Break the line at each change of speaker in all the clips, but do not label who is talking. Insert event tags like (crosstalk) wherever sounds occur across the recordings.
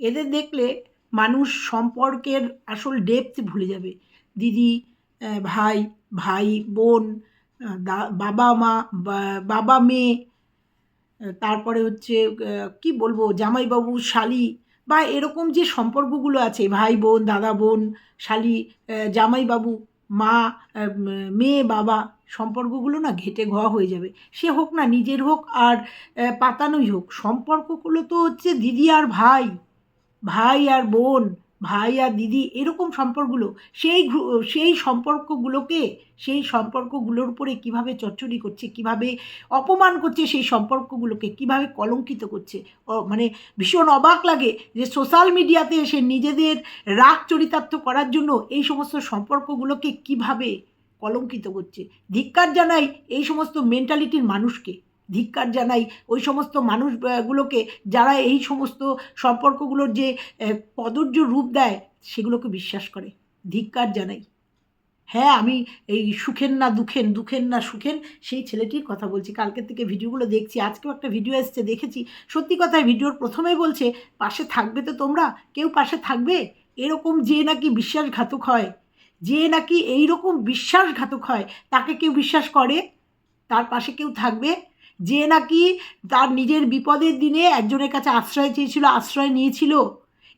এদের দেখলে মানুষ সম্পর্কের আসল ডেপথ ভুলে যাবে। দিদি ভাই ভাই, বোন বাবা, মা বাবা, মেয়ে তারপরে হচ্ছে কি বলব, জামাইবাবু, শালি বা এরকম যে সম্পর্কগুলো আছে, ভাই, বোন, দাদা, বোন, শালি জামাইবাবু, মা মেয়ে, বাবা, সম্পর্কগুলো না ঘেটে ঘ হয়ে যাবে। সে হোক না নিজের হোক আর পাতানোই হোক, সম্পর্কগুলো তো হচ্ছে দিদি আর ভাই। ভাই আর বোন, ভাই আর দিদি এরকম সম্পর্কগুলো, সেই সেই সম্পর্কগুলোকে, সেই সম্পর্কগুলোর উপরে কীভাবে চচ্চড়ি করছে, কীভাবে অপমান করছে সেই সম্পর্কগুলোকে, কীভাবে কলঙ্কিত করছে। মানে ভীষণ অবাক লাগে যে সোশ্যাল মিডিয়াতে এসে নিজেদের রাগ চরিতার্থ করার জন্য এই সমস্ত সম্পর্কগুলোকে কীভাবে কলঙ্কিত করছে। ধিক্কার জানাই এই সমস্ত মেন্টালিটির মানুষকে। ধিক্কার জানাই। ওই সমস্ত মানুষগুলোকে যারা এই সমস্ত সম্পর্কগুলোর যে কদর্য রূপ দেয়, সেগুলোকে বিশ্বাস করে, ধিক্কার জানাই। হ্যাঁ আমি এই সুখেন না দুঃখেন দুঃখেন না সুখেন সেই ছেলেটির কথা বলছি। কালকের থেকে ভিডিওগুলো দেখছি, আজকেও একটা ভিডিও এসছে, দেখেছি। সত্যি কথায় ভিডিওর প্রথমেই বলছে, পাশে থাকবে তো তোমরা? কেউ পাশে থাকবে? এরকম যে নাকি বিশ্বাসঘাতক হয়, যে নাকি এই রকম বিশ্বাসঘাতক হয়, তাকে কেউ বিশ্বাস করে? তার পাশে কেউ থাকবে? যে নাকি তার নিজের বিপদের দিনে একজনের কাছে আশ্রয় চেয়েছিল, আশ্রয় নিয়েছিল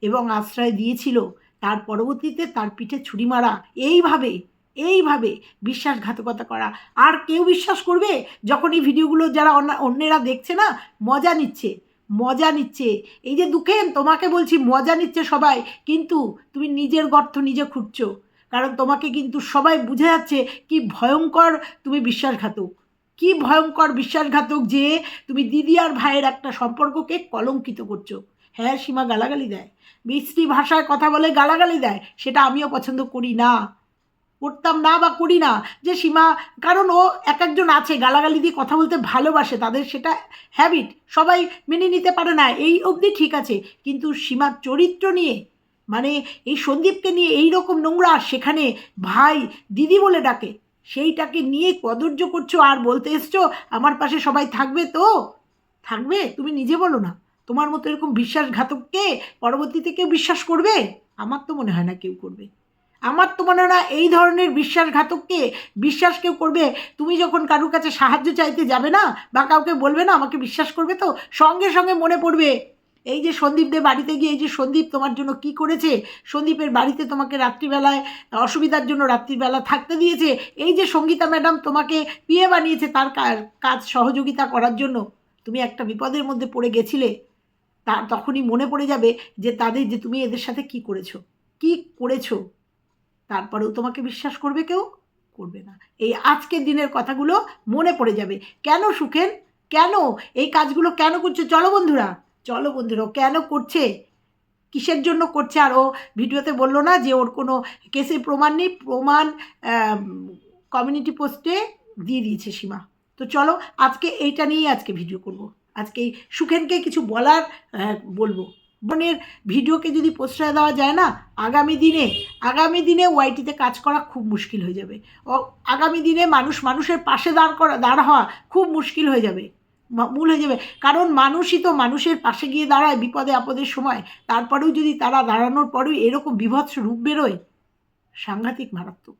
এবং আশ্রয় দিয়েছিল। তার পরবর্তীতে তার পিঠে ছুরি মারা। এইভাবে এইভাবে বিশ্বাসঘাতকতা করা। আর কেউ বিশ্বাস করবে? যখন এই ভিডিওগুলো যারা অন্য- অন্যেরা দেখছে না, মজা নিচ্ছে মজা নিচ্ছে। এই যে দুঃখেন, তোমাকে বলছি মজা নিচ্ছে সবাই, কিন্তু তুমি নিজের গর্ত নিজে খুঁজছো কারণ তোমাকে কিন্তু সবাই বুঝে যাচ্ছে কি ভয়ঙ্কর তুমি বিশ্বাসঘাতক। কি ভয়ঙ্কর বিশ্বাসঘাতক যে তুমি দিদি আর ভাইয়ের একটা সম্পর্ককে কলঙ্কিত করছ। হ্যাঁ সীমা গালাগালি দেয়। মিষ্টি ভাষায় কথা বলে গালাগালি দেয়, সেটা আমিও পছন্দ করি না। করতাম না বা করি না। যে সীমা, কারণ ও এক একজন আছে, গালাগালি দিয়ে কথা বলতে ভালোবাসে, তাদের সেটা হ্যাবিট সবাই মেনে নিতে পারে না, এই অবধি ঠিক আছে। কিন্তু সীমার চরিত্র নিয়ে মানে এই সন্দীপকে নিয়ে এই রকম নোংরা, সেখানে ভাই, দিদি বলে ডাকে। সেইটাকে নিয়ে কদর্য করছ আর বলতে এসছো, আমার পাশে সবাই থাকবে তো? থাকবে? তুমি নিজে বলো না। তোমার মতো এরকম বিশ্বাসঘাতককে পরবর্তীতে কেউ বিশ্বাস করবে? আমার তো মনে হয় না কেউ করবে। আমার তো মনে হয় না এই ধরনের বিশ্বাসঘাতককে বিশ্বাস কেউ করবে। তুমি যখন কারুর কাছে সাহায্য চাইতে যাবে না বা কাউকে বলবে না, আমাকে বিশ্বাস করবে তো? সঙ্গে সঙ্গে মনে পড়বে। এই যে সন্দীপদের বাড়িতে গিয়ে, এই যে সন্দীপ তোমার জন্য কি করেছে? সন্দীপের বাড়িতে তোমাকে রাত্রিবেলায় অসুবিধার জন্য রাত্রিবেলা থাকতে দিয়েছে। এই যে সঙ্গীতা ম্যাডাম তোমাকে পিয়ে বানিয়েছে তার কাজ সহযোগিতা করার জন্য। তুমি একটা বিপদের মধ্যে পড়ে গেছিলে। তার তখনই মনে পড়ে যাবে যে তাদের, যে তুমি এদের সাথে কি করেছ? কি করেছ? তারপরেও তোমাকে বিশ্বাস করবে কেউ? করবে না। এই আজকের দিনের কথাগুলো মনে পড়ে যাবে। কেন সুখেন? কেন? এই কাজগুলো কেন করছ? চলো বন্ধুরা। চলো বন্ধুরা কেন করছে? কিসের জন্য করছে? আর ও ভিডিওতে বলল না যে ওর কোনো কেসের প্রমাণ নেই, প্রমাণ কমিউনিটি পোস্টে দিয়ে দিয়েছে সীমা। তো চলো, আজকে এইটা নিয়েই আজকে ভিডিও করব। আজকে সুখেনকে কিছু বলার বলব। বোনের ভিডিওকে যদি প্রশ্রয় দেওয়া যায় না, আগামী দিনে আগামী দিনে ওয়াইটিতে কাজ করা খুব মুশকিল হয়ে যাবে। ও আগামী দিনে মানুষ মানুষের পাশে দাঁড় করা, দাঁড় হওয়া খুব মুশকিল হয়ে যাবে। মূল হয়ে যাবে। কারণ মানুষই তো মানুষের পাশে গিয়ে দাঁড়ায় বিপদে, আপদের সময়। তারপরেও যদি তারা দাঁড়ানোর পরেও এরকম বিভৎস রূপ বেরোয়, সাংঘাতিক মারাত্মক।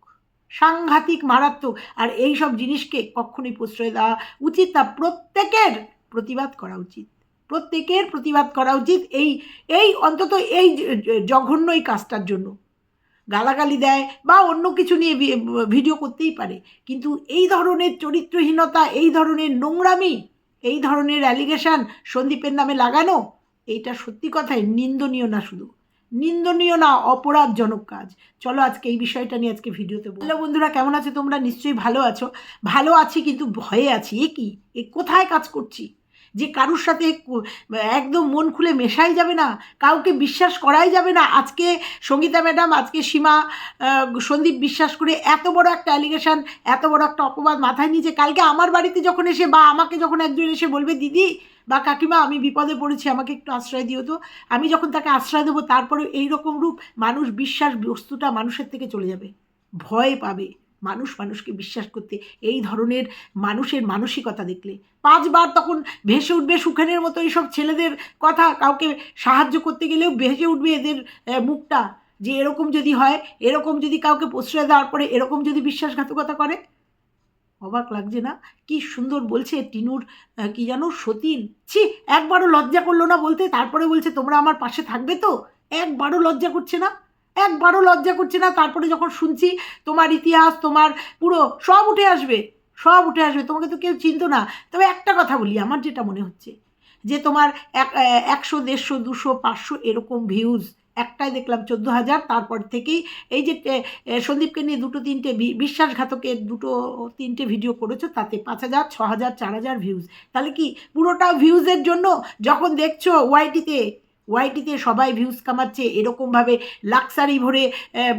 সাংঘাতিক মারাত্মক। আর এই সব জিনিসকে কখনোই প্রশ্রয় দেওয়া উচিত না। প্রত্যেকের প্রতিবাদ করা উচিত। প্রত্যেকের প্রতিবাদ করা উচিত এই এই অন্তত এই জঘন্য এই কাজটার জন্য। গালাগালি দেয় বা অন্য কিছু নিয়ে ভিডিও করতেই পারে। কিন্তু এই ধরনের চরিত্রহীনতা, এই ধরনের নোংরামি এই ধরনের অ্যালিগেশান সন্দীপের নামে লাগানো? এইটা সত্যি কথাই নিন্দনীয় না শুধু। নিন্দনীয় না, অপরাধজনক কাজ। চলো আজকে এই বিষয়টা নিয়ে আজকে ভিডিওতে বলো। বন্ধুরা, কেমন আছো তোমরা? নিশ্চয়ই ভালো আছো। ভালো আছি কিন্তু ভয়ে আছি। এ কি? এ কোথায় কাজ করছি? যে কারুর সাথে একদম মন খুলে মেশাই যাবে না, কাউকে বিশ্বাস করাই যাবে না। আজকে সঙ্গীতা ম্যাডাম, আজকে সীমা সন্দীপ বিশ্বাস করে এত বড় একটা অ্যালিগেশন এত বড় একটা অপবাদ মাথায় নিয়েছে। কালকে আমার বাড়িতে যখন এসে বা আমাকে যখন একজন এসে বলবে, দিদি বা কাকিমা, আমি বিপদে পড়েছি, আমাকে একটু আশ্রয় দিও তো। আমি যখন তাকে আশ্রয় দেবো তারপরে এই রকম রূপ মানুষ, বিশ্বাস বস্তুটা মানুষের থেকে চলে যাবে। ভয় পাবে। মানুষ মানুষকে বিশ্বাস করতে, এই ধরনের মানুষের মানসিকতা দেখলে। পাঁচবার তখন ভেসে উঠবে সুখেনের মতো এইসব ছেলেদের কথা, কাউকে সাহায্য করতে গেলেও ভেসে উঠবে এদের মুখটা। যে এরকম যদি হয়, এরকম যদি কাউকে প্রশ্রয় দেওয়ার পরে এরকম যদি বিশ্বাসঘাতকতা করে। অবাক লাগছে না? কি সুন্দর বলছে টিনুর কি জানো সতীন। ছি, একবারও লজ্জা করল না বলতে, তারপরে বলছে, তোমরা আমার পাশে থাকবে তো? একবারও লজ্জা করছে না? একবারও লজ্জা করছে না, তারপরে যখন শুনছি তোমার ইতিহাস, তোমার পুরো সব উঠে আসবে, সব উঠে আসবে, তোমাকে তো কেউ চিনতো না। তবে একটা কথা বলি, আমার যেটা মনে হচ্ছে, যে তোমার এক একশো, দেড়শো, দুশো, পাঁচশো এরকম ভিউজ একটাই দেখলাম চোদ্দ হাজার, তারপর থেকেই এই যে সন্দীপকে নিয়ে দুটো, তিনটে বিশ্বাসঘাতকের দুটো, তিনটে ভিডিও করেছ, তাতে পাঁচ হাজার, ছ হাজার, চার হাজার ভিউজ তাহলে কি পুরোটা ভিউজের জন্য যখন দেখছ ওয়াইটিতে ওয়াইটিতে সবাই ভিউজ কামাচ্ছে, এরকমভাবে লাক্সারি ভরে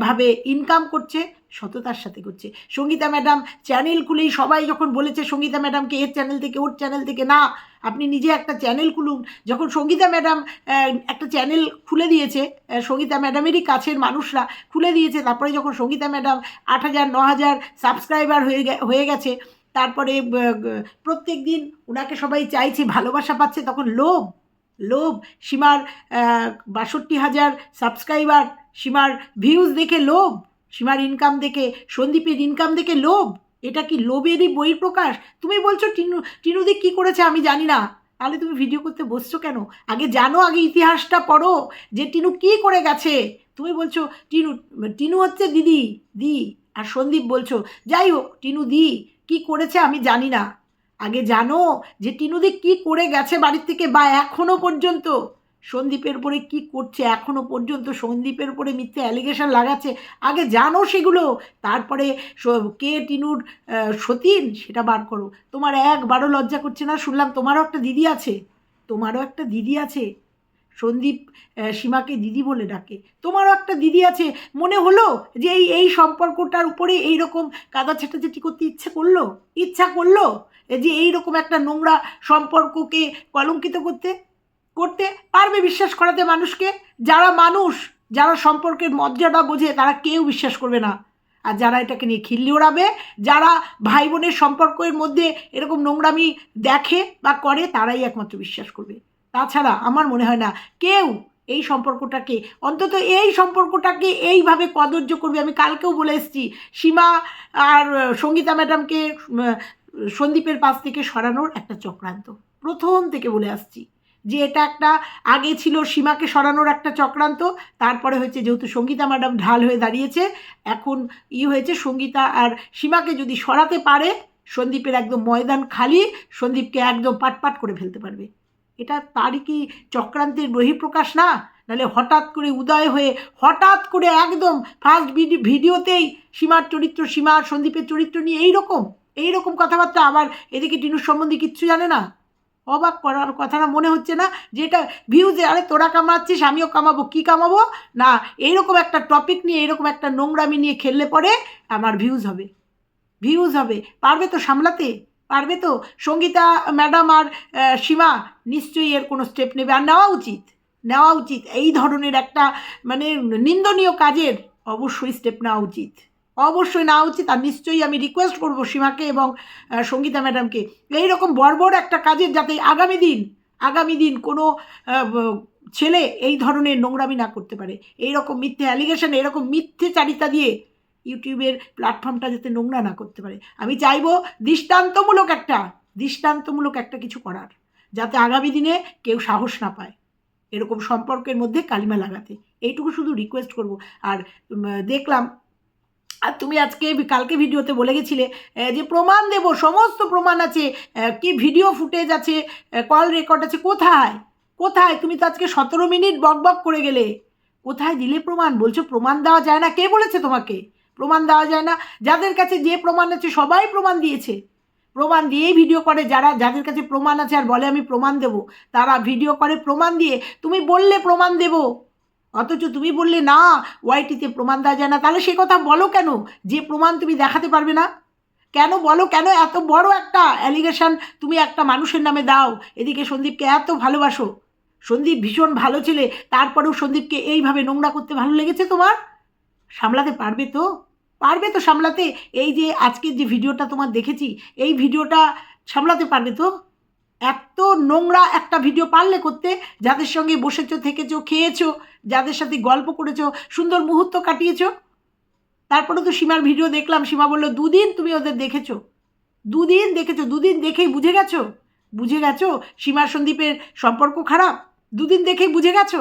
ভাবে ইনকাম করছে, সততার সাথে করছে। সঙ্গীতা ম্যাডাম চ্যানেল খুলেই সবাই যখন বলেছে, সঙ্গীতা ম্যাডামকে এর চ্যানেল থেকে, ওর চ্যানেল থেকে, না, আপনি নিজে একটা চ্যানেল খুলুন। যখন সঙ্গীতা ম্যাডাম একটা চ্যানেল খুলে দিয়েছে সঙ্গীতা ম্যাডামেরই কাছের মানুষরা খুলে দিয়েছে, তারপরে যখন সঙ্গীতা ম্যাডাম আট হাজার, ন হাজার সাবস্ক্রাইবার হয়ে হয়ে গেছে, তারপরে প্রত্যেক দিন ওনাকে সবাই চাইছে, ভালোবাসা পাচ্ছে, তখন লোভ। লোভ, সীমার বাষট্টি হাজার সাবস্ক্রাইবার সীমার ভিউজ দেখে লোভ, সীমার ইনকাম দেখে, সন্দীপের ইনকাম দেখে লোভ। এটা কি লোভেরই বহিঃপ্রকাশ? তুমি বলছো টিনু টিনুদি কী করেছে আমি জানি না। তাহলে তুমি ভিডিও করতে বসছো কেন? আগে জানো, আগে ইতিহাসটা পড়ো যে টিনু কি করে গেছে। তুমি বলছো টিনু টিনু হচ্ছে দিদি, দি। আর সন্দীপ বলছো, যাই হোক, টিনু দি, কি করেছে আমি জানি না। আগে জানো যে টিনুদি কি করে গেছে বাড়ির থেকে বা এখনও পর্যন্ত? সন্দীপের উপরে কি করছে এখনও পর্যন্ত? সন্দীপের উপরে মিথ্যে অ্যালিগেশন লাগাচ্ছে? আগে জানো সেগুলো। তারপরে কে টিনুর সতীন? সেটা বার করো। তোমার একবারও লজ্জা করছে না? শুনলাম তোমারও একটা দিদি আছে। তোমারও একটা দিদি আছে। সন্দীপ সীমাকে দিদি বলে ডাকে। তোমারও একটা দিদি আছে। মনে হলো যে এই এই সম্পর্কটার উপরে এই রকম কাদা ছেটাছেটি করতে ইচ্ছে করল? ইচ্ছা করল যে এই রকম একটা নোংরা সম্পর্ককে কলঙ্কিত করতে? করতে? পারবে বিশ্বাস করাতে মানুষকে? যারা মানুষ, যারা সম্পর্কের মর্যাদা বোঝে, তারা কেউ বিশ্বাস করবে না। আর যারা এটাকে নিয়ে খিল্লি ওড়াবে, যারা ভাই বোনের সম্পর্কের মধ্যে এরকম নোংরামি দেখে বা করে, তারাই একমাত্র বিশ্বাস করবে। তাছাড়া আমার মনে হয় না কেউ এই সম্পর্কটাকে, অন্তত এই সম্পর্কটাকে এইভাবে কদর্য করবে। আমি কালকেও বলে এসেছি, সীমা আর সঙ্গীতা ম্যাডামকে সন্দীপের পাশ থেকে সরানোর একটা চক্রান্ত। প্রথম থেকে বলে আসছি যে এটা একটা, আগে ছিল সীমাকে সরানোর একটা চক্রান্ত, তারপরে হয়েছে যেহেতু সঙ্গীতা ম্যাডাম ঢাল হয়ে দাঁড়িয়েছে, এখন ই হয়েছে সঙ্গীতা আর সীমাকে যদি সরাতে পারে, সন্দীপের একদম ময়দান খালি, সন্দীপকে একদম পাটপাট করে ফেলতে পারবে। এটা তারই কি চক্রান্তের বহিঃপ্রকাশ না? নাহলে হঠাৎ করে উদয় হয়ে, হঠাৎ করে একদম ফার্স্ট ভিডিওতেই সীমার চরিত্র, সীমা সন্দীপের চরিত্র নিয়ে এই রকম এই রকম কথাবার্তা আবার এদিকে টিনুর সম্বন্ধে কিচ্ছু জানে না? অবাক করার কথাটা মনে হচ্ছে না যে এটা ভিউজে আরে তোরা কামাচ্ছিস, আমিও কামাবো, কি কামাবো? না, এইরকম একটা টপিক নিয়ে এরকম একটা নোংরামি নিয়ে খেললে পরে আমার ভিউজ হবে। ভিউজ হবে। পারবে তো সামলাতে? পারবে তো? সঙ্গীতা, ম্যাডাম আর সীমা নিশ্চয়ই এর কোনো স্টেপ নেবে। আর নেওয়া উচিত নেওয়া উচিত। এই ধরনের একটা মানে নিন্দনীয় কাজের অবশ্যই স্টেপ নেওয়া উচিত। অবশ্যই নেওয়া উচিত। আর নিশ্চয়ই আমি রিকোয়েস্ট করব সীমাকে এবং সঙ্গীতা ম্যাডামকে। এইরকম বর্বর একটা কাজের যাতে আগামী দিন আগামী দিন কোনো ছেলে এই ধরনের নোংরামি না করতে পারে। এইরকম মিথ্যে অ্যালিগেশন এরকম মিথ্যে চারিতা দিয়ে ইউটিউবের প্ল্যাটফর্মটা যাতে নোংরা না করতে পারে। আমি চাইব দৃষ্টান্তমূলক একটা দৃষ্টান্তমূলক একটা কিছু করার, যাতে আগামী দিনে কেউ সাহস না পায় এরকম সম্পর্কের মধ্যে কালিমা লাগাতে। এইটুকু শুধু রিকোয়েস্ট করব। আর দেখলাম, আর তুমি আজকে কালকে ভিডিওতে বলে গেছিলে যে প্রমাণ দেব, সমস্ত প্রমাণ আছে কি ভিডিও ফুটেজ আছে কল রেকর্ড আছে, কোথায়? কোথায়? তুমি তো আজকে সতেরো মিনিট বক বক করে গেলে। কোথায় দিলে প্রমাণ? বলছো প্রমাণ দেওয়া যায় না। কে বলেছে তোমাকে? প্রমাণ দেওয়া যায় না। যাদের কাছে যে প্রমাণ আছে, সবাই প্রমাণ দিয়েছে। প্রমাণ দিয়েই ভিডিও করে যারা, যাদের কাছে প্রমাণ আছে আর বলে আমি প্রমাণ দেব, তারা ভিডিও করে প্রমাণ দিয়ে, তুমি বললে প্রমাণ দেব। অথচ তুমি বললে, না ওয়াইটিতে প্রমাণ দেওয়া যায় না। তাহলে সে কথা বলো কেন? যে প্রমাণ তুমি দেখাতে পারবে না। কেন বলো? কেন এত বড় একটা অ্যালিগেশন তুমি একটা মানুষের নামে দাও? এদিকে সন্দীপকে এত ভালোবাসো। সন্দীপ ভীষণ ভালো ছেলে। তারপরেও সন্দীপকে এইভাবে নোংরা করতে ভালো লেগেছে তোমার? সামলাতে পারবে তো? পারবে তো সামলাতে? এই যে আজকের যে ভিডিওটা তোমার দেখেছি, এই ভিডিওটা সামলাতে পারবে তো? এত নোংরা একটা ভিডিও পারলে করতে, যাদের সঙ্গে বসেছো, থেকেছো, খেয়েছো, যাদের সাথে গল্প করেছ, সুন্দর মুহূর্ত কাটিয়েছো, তারপরে তো সীমার ভিডিও দেখলাম, সীমা বলল, দুদিন তুমি ওদের দেখেছ। দুদিন দেখেছ, দুদিন দেখেই বুঝে গেছো? বুঝে গেছো? সীমার সন্দীপের সম্পর্ক খারাপ? দুদিন দেখেই বুঝে গেছো?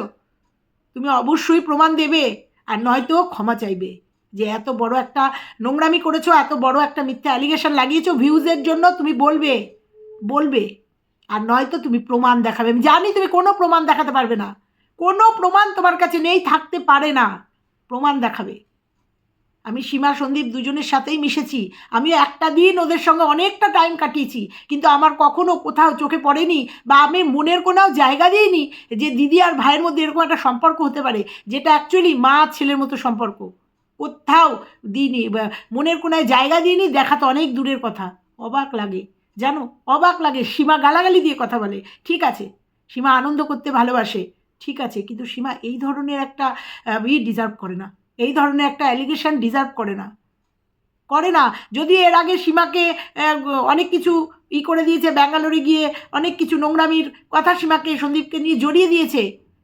তুমি অবশ্যই প্রমাণ দেবে। আর নয়তো ক্ষমা চাইবে যে এত বড় একটা নোংরামি করেছ, এত বড় একটা মিথ্যা অ্যালিগেশন লাগিয়েছো ভিউজের জন্য তুমি বলবে বলবে। আর নয়তো তুমি প্রমাণ দেখাবে। আমি জানি তুমি কোনো প্রমাণ দেখাতে পারবে না। কোনো প্রমাণ তোমার কাছে নেই, থাকতে পারে না। প্রমাণ দেখাবে। আমি সীমা, সন্দীপ দুজনের সাথেই মিশেছি। আমি একটা দিন ওদের সঙ্গে অনেকটা টাইম কাটিয়েছি, কিন্তু আমার কখনো কোথাও চোখে পড়েনি বা আমি মনের কোনাও জায়গা দিইনি যে দিদি আর ভাইয়ের মধ্যে এরকম একটা সম্পর্ক হতে পারে, যেটা অ্যাকচুয়ালি মা ছেলের মতো সম্পর্ক। কোথাও দিইনি মনের কোনায় জায়গা দিইনি, দেখা তো অনেক দূরের কথা। অবাক লাগে, জানো? অবাক লাগে, সীমা গালাগালি দিয়ে কথা বলে। ঠিক আছে, সীমা আনন্দ করতে ভালোবাসে। ঠিক আছে, কিন্তু সীমা এই ধরনের একটা ই ডিজার্ভ করে না। এই ধরনের একটা অ্যালিগেশন ডিজার্ভ করে না। করে না। যদি এর আগে সীমাকে অনেক কিছু ই করে দিয়েছে, ব্যাঙ্গালোরে গিয়ে অনেক কিছু নোংরামির কথা সীমাকে, সন্দীপকে নিয়ে জড়িয়ে দিয়েছে।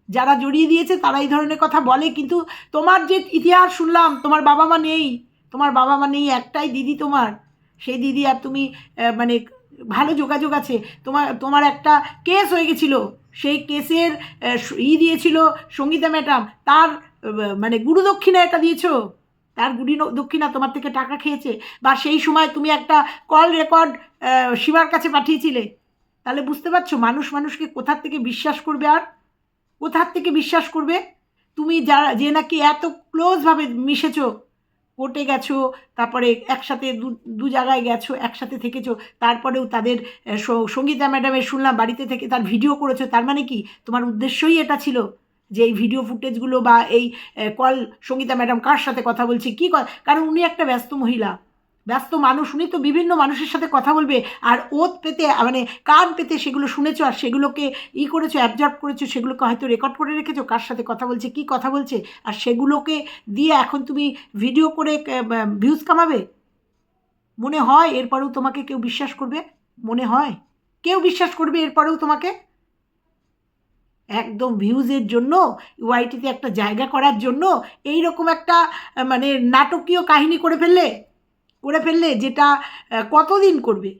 যারা জড়িয়ে দিয়েছে, তারা এই ধরনের কথা বলে। কিন্তু তোমার যে ইতিহাস শুনলাম, তোমার বাবা মা নেই। তোমার বাবা মা নেই, একটাই দিদি তোমার। সেই দিদি আর তুমি মানে ভালো যোগাযোগ আছে। তোমার তোমার একটা কেস হয়ে গেছিল। সেই কেসের ই দিয়েছিল সঙ্গীতা ম্যাডাম। তার মানে গুরু দক্ষিণা এটা দিয়েছ? তার গুড়ি দক্ষিণা তোমার থেকে টাকা খেয়েছে। বা সেই সময় তুমি একটা কল রেকর্ড শিবার কাছে পাঠিয়েছিলে। তাহলে বুঝতে পারছ, মানুষ মানুষকে কোথার থেকে বিশ্বাস করবে আর? কোথার থেকে বিশ্বাস করবে? তুমি যারা যে নাকি এত ক্লোজভাবে মিশেছো কোর্টে গেছো, তারপরে একসাথে দু দু জায়গায় গেছো, একসাথে থেকেছো, তারপরেও তাদের সঙ্গীতা ম্যাডামের শুনলাম, বাড়িতে থেকে তার ভিডিও করেছ, তার মানে কি? তোমার উদ্দেশ্যই এটা ছিল। যে এই ভিডিও ফুটেজগুলো বা এই কল সঙ্গীতা ম্যাডাম কার সাথে কথা বলছে, কী কারণ উনি একটা ব্যস্ত মহিলা। ব্যস্ত মানুষ, উনি তো বিভিন্ন মানুষের সাথে কথা বলবে, আর ওত পেতে মানে কান পেতে সেগুলো শুনেছো আর সেগুলোকে ই করেছ অ্যাবজর্ব করেছ, সেগুলোকে হয়তো রেকর্ড করে রেখেছো, কার সাথে কথা বলছে, কি কথা বলছে, আর সেগুলোকে দিয়ে এখন তুমি ভিডিও করে ভিউজ কামাবে? মনে হয় এরপরেও তোমাকে কেউ বিশ্বাস করবে? মনে হয়। কেউ বিশ্বাস করবে এরপরেও তোমাকে? একদম ভিউজের জন্য ওয়াইটিতে একটা জায়গা করার জন্য এই রকম একটা মানে নাটকীয় কাহিনী করে ফেললে করে ফেললে যেটা কতদিন করবে?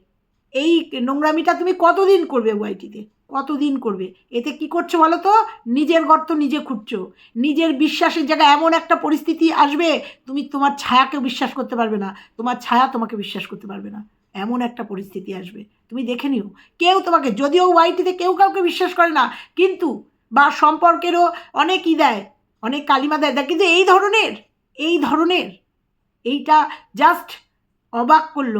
এই নোংরামিটা তুমি কতদিন করবে ওয়াইটিতে কতদিন করবে? এতে কি করছ বলো তো নিজের গর্ত নিজে খুঁজছো নিজের বিশ্বাসের জায়গায় এমন একটা পরিস্থিতি আসবে, তুমি তোমার ছায়াকে বিশ্বাস করতে পারবে না। তোমার ছায়া তোমাকে বিশ্বাস করতে পারবে না। এমন একটা পরিস্থিতি আসবে। তুমি দেখে নিও। কেউ তোমাকে, যদিও ওয়াইটিতে কেউ কাউকে বিশ্বাস করে না, কিন্তু বা সম্পর্কেরও অনেক ই দেয়, অনেক কালিমা দেয়। কিন্তু এই ধরনের এই ধরনের, এইটা জাস্ট অবাক করল।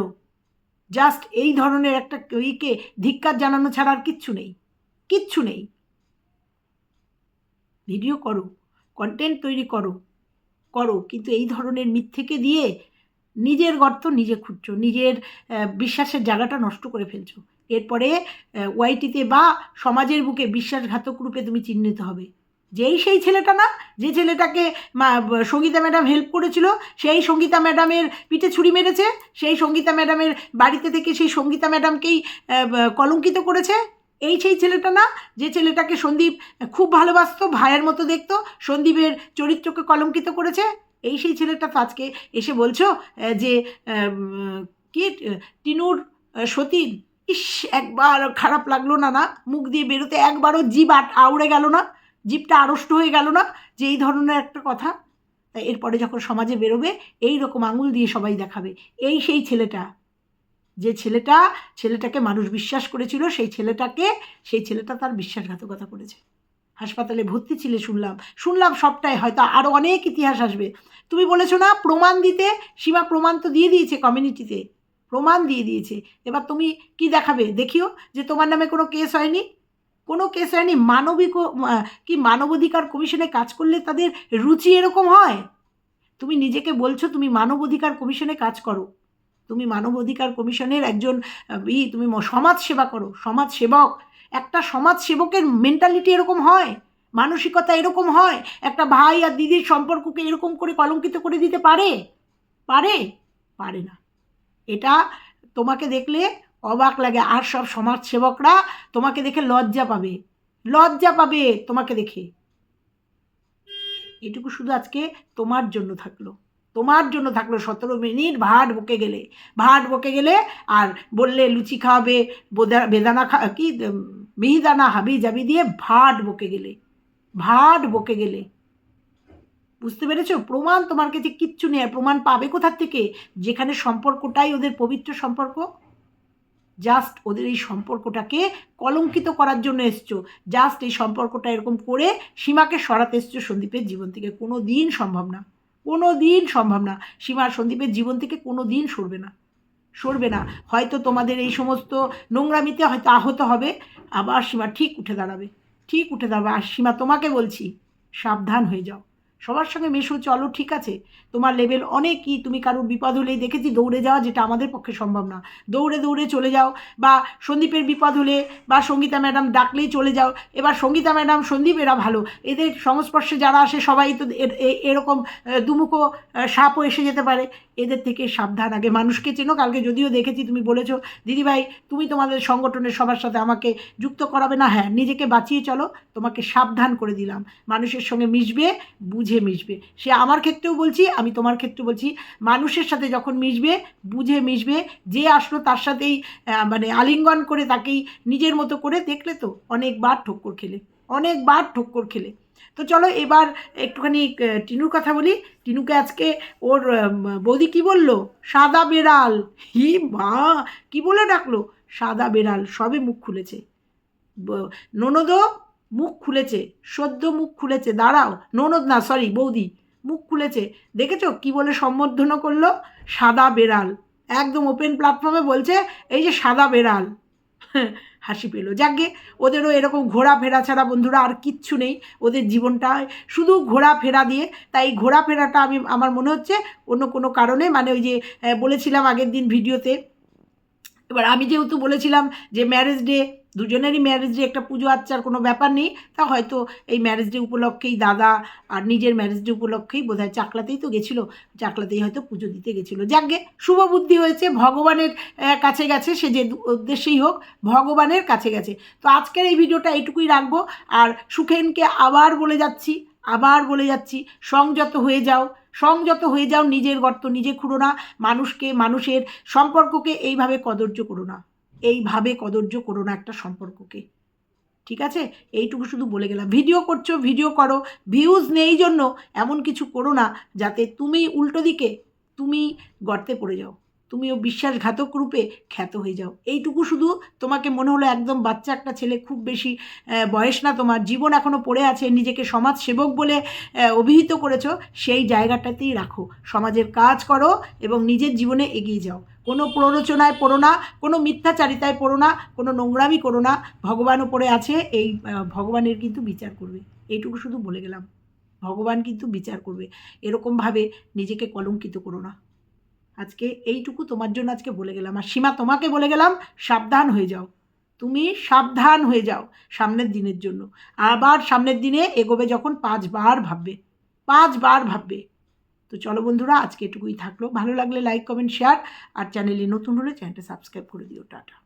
জাস্ট এই ধরনের একটা ইকে ধিক্কার জানানো ছাড়া আর কিচ্ছু নেই। কিচ্ছু নেই। ভিডিও করো কন্টেন্ট তৈরি করো করো, কিন্তু এই ধরনের মিথ্যেকে দিয়ে নিজের গর্ত নিজে খুঁজছো, নিজের বিশ্বাসের জায়গাটা নষ্ট করে ফেলছো। এরপরে ওয়াইটিতে বা সমাজের বুকে বিশ্বাসঘাতক রূপে তুমি চিহ্নিত হবে। যেই সেই ছেলেটা না, যে ছেলেটাকে সঙ্গীতা ম্যাডাম হেল্প করেছিল, সেই সঙ্গীতা ম্যাডামের পিঠে ছুরি মেরেছে, সেই সঙ্গীতা ম্যাডামের বাড়িতে থেকে সেই সঙ্গীতা ম্যাডামকেই কলঙ্কিত করেছে। এই সেই ছেলেটা না, যে ছেলেটাকে সন্দীপ খুব ভালোবাসতো, ভাইয়ের মতো দেখতো, সন্দীপের চরিত্রকে কলঙ্কিত করেছে। এই সেই ছেলেটা আজকে এসে বলছো যে কি, টিনুর সতীন? ইস একবার খারাপ লাগল না না? মুখ দিয়ে বেরোতে একবারও জিভ আউড়ে গেল না? জিভটা আড়ষ্ট হয়ে গেল না? যে এই ধরনের একটা কথা? তাই এরপরে যখন সমাজে বেরোবে, এই রকম আঙুল দিয়ে সবাই দেখাবে। এই সেই ছেলেটা। যে ছেলেটা, ছেলেটাকে মানুষ বিশ্বাস করেছিল, সেই ছেলেটাকে, সেই ছেলেটা তার বিশ্বাসঘাতকতা করেছে। হাসপাতালে ভর্তি ছিলে শুনলাম। শুনলাম সবটাই, হয়তো আরও অনেক ইতিহাস আসবে। তুমি বলেছ না, প্রমাণ দিতে? সীমা প্রমাণ তো দিয়ে দিয়েছে কমিউনিটিতে প্রমাণ দিয়ে দিয়েছে। এবার তুমি কি দেখাবে? দেখিও যে তোমার নামে কোনো কেস হয়নি? কোনো কেস হয়নি? মানবিক কি মানবাধিকার কমিশনে কাজ করলে তাদের রুচি এরকম হয়? তুমি নিজেকে বলছো তুমি মানবাধিকার কমিশনে কাজ করো। তুমি মানবাধিকার কমিশনের একজন ই, তুমি সমাজ সেবা করো। সমাজ সেবক। একটা সমাজ সেবকের মেন্টালিটি এরকম হয়, মানসিকতা এরকম হয়, একটা ভাই আর দিদির সম্পর্ককে এরকম করে কলঙ্কিত করে দিতে পারে? পারে? পারে না। এটা তোমাকে দেখলে অবাক লাগে, আর সব সমাজসেবকরা তোমাকে দেখে লজ্জা পাবে। লজ্জা পাবে তোমাকে দেখে। এটুকু শুধু আজকে তোমার জন্য থাকল। তোমার জন্য থাকল সতেরো মিনিট ভাট বকে গেলে। ভাট বকে গেলে আর বললে লুচি খাওয়াবে, বোদা- বেদানা খা, কি মিহিদানা হাবি জাবি দিয়ে ভাট বকে গেলে, ভাট বকে গেলে। বুঝতে পেরেছ? প্রমাণ তোমার কাছে কিচ্ছু নেই, আর প্রমাণ পাবে কোথার থেকে? যেখানে সম্পর্কটাই ওদের পবিত্র সম্পর্ক। জাস্ট ওদের এই সম্পর্কটাকে কলঙ্কিত করার জন্য এসছো। জাস্ট এই সম্পর্কটা এরকম করে সীমাকে সরাতে এসছো সন্দীপের জীবন থেকে। কোনো দিন সম্ভব না। কোনো দিন সম্ভব না। সীমা সন্দীপের জীবন থেকে কোনো দিন সরবে না। সরবে না। হয়তো তোমাদের এই সমস্ত নোংরামিতে হয়তো আহত হবে। আবার সীমা ঠিক উঠে দাঁড়াবে। ঠিক উঠে দাঁড়াবে। আর সীমা তোমাকে বলছি, সাবধান হয়ে যাও। সবার সঙ্গে মেশো, চলো, ঠিক আছে? তোমার লেভেল অনেকই তুমি কারোর বিপদ হলেই দেখেছি দৌড়ে যাওয়া যেটা আমাদের পক্ষে সম্ভব না। দৌড়ে দৌড়ে চলে যাও। বা সন্দীপের বিপদ হলে বা সঙ্গীতা ম্যাডাম ডাকলেই চলে যাও। এবার সঙ্গীতা ম্যাডাম, সন্দীপ এরা ভালো। এদের সংস্পর্শে যারা আসে সবাই তো এরকম দুমুখো সাপও এসে যেতে পারে। এদের থেকে সাবধান। আগে মানুষকে চেনো, কালকে যদিও দেখেছি, তুমি বলেছ, দিদিভাই, তুমি তোমাদের সংগঠনের সবার সাথে আমাকে যুক্ত করাবে না? হ্যাঁ নিজেকে বাঁচিয়ে চলো। তোমাকে সাবধান করে দিলাম। মানুষের সঙ্গে মিশবে, বুঝে মিশবে। সে আমার ক্ষেত্রেও বলছি, আমি তোমার ক্ষেত্রে বলছি, মানুষের সাথে যখন মিশবে, বুঝে মিশবে, যে আসলো তার সাথেই মানে আলিঙ্গন করে তাকেই নিজের মতো করে দেখলে তো অনেকবার ঠক্কর খেলে, অনেকবার ঠক্কর খেলে। তো চলো এবার একটুখানি টিনুর কথা বলি। টিনুকে আজকে ওর বৌদি কি বলল? সাদা বেড়াল। হি মা, কি বলে ডাকলো? সাদা বেড়াল, সবে মুখ খুলেছে। ননদও মুখ খুলেছে, সদ্য মুখ খুলেছে, দাঁড়াও, ননদ না সরি বৌদি, মুখ খুলেছে, দেখেছ কি বলে সম্বোধন করল? সাদা বেড়াল, একদম ওপেন প্ল্যাটফর্মে বলছে, এই যে সাদা বেড়াল। (laughs) হাসি পেল যাকে ওদেরও এরকম ঘোরাফেরা ছাড়া বন্ধুরা আর কিচ্ছু নেই, ওদের জীবনটা শুধু ঘোরাফেরা দিয়ে, তাই ঘোরাফেরাটা আমি, আমার মনে হচ্ছে অন্য কোনো কারণে মানে ওই যে বলেছিলাম আগের দিন ভিডিওতে, এবার আমি যেহেতু বলেছিলাম যে ম্যারেজ ডে দুজনেরই ম্যারেজ ডে একটা পুজো আচ্চার কোনো ব্যাপার নেই। তা হয়তো এই ম্যারেজ ডে উপলক্ষেই দাদা আর নিজের ম্যারেজ ডে উপলক্ষেই বোধহয় চাকলাতেই তো গেছিল। চাকলাতেই হয়তো পুজো দিতে গেছিল। যাকে শুভ বুদ্ধি হয়েছে, ভগবানের কাছে গেছে, সে যে উদ্দেশ্যেই হোক, ভগবানের কাছে গেছে। তো আজকের এই ভিডিওটা এইটুকুই রাখব। আর সুখেনকে আবার বলে যাচ্ছি, আবার বলে যাচ্ছি, সংযত হয়ে যাও। সংযত হয়ে যাও নিজের গর্ত নিজে খুঁড়ো না মানুষকে, মানুষের সম্পর্ককে এইভাবে কদর্য করো না। এইভাবে কদর্য করো না একটা সম্পর্ককে। ঠিক আছে? এইটুকু শুধু বলে গেলাম। ভিডিও করছ, ভিডিও করো। ভিউজ নেই জন্য এমন কিছু করো না যাতে তুমি উল্টো দিকে, তুমি গর্তে পড়ে যাও। তুমিও বিশ্বাসঘাতক রূপে খ্যাত হয়ে যাও। এইটুকু শুধু তোমাকে মনে হলো একদম বাচ্চা একটা ছেলে, খুব বেশি বয়স না তোমার, জীবন এখনও পড়ে আছে, নিজেকে সমাজ সেবক বলে অভিহিত করেছ, সেই জায়গাটাতেই রাখো। সমাজের কাজ করো এবং নিজের জীবনে এগিয়ে যাও। কোনো প্ররোচনায় পড়ো না, কোনো মিথ্যাচারিতায় পড়ো না, কোনো নোংরামি করো না। ভগবান ওপরে আছে, এই ভগবানের কিন্তু বিচার করবে। এইটুকু শুধু বলে গেলাম। ভগবান কিন্তু বিচার করবে। এরকমভাবে নিজেকে কলঙ্কিত করো না। আজকে এইটুকু তোমার জন্য আজকে বলে গেলাম। আর সীমা, তোমাকে বলে গেলাম, সাবধান হয়ে যাও। তুমি সাবধান হয়ে যাও সামনের দিনের জন্য। আবার সামনের দিনে এগোবে যখন পাঁচবার ভাববে। পাঁচবার ভাববে। তো চলো বন্ধুরা, আজকে এটুকুই থাকল। ভালো লাগলে লাইক কমেন্ট শেয়ার আর চ্যানেলে নতুন হলে চ্যানেলটা সাবস্ক্রাইব করে দিও। টাটা।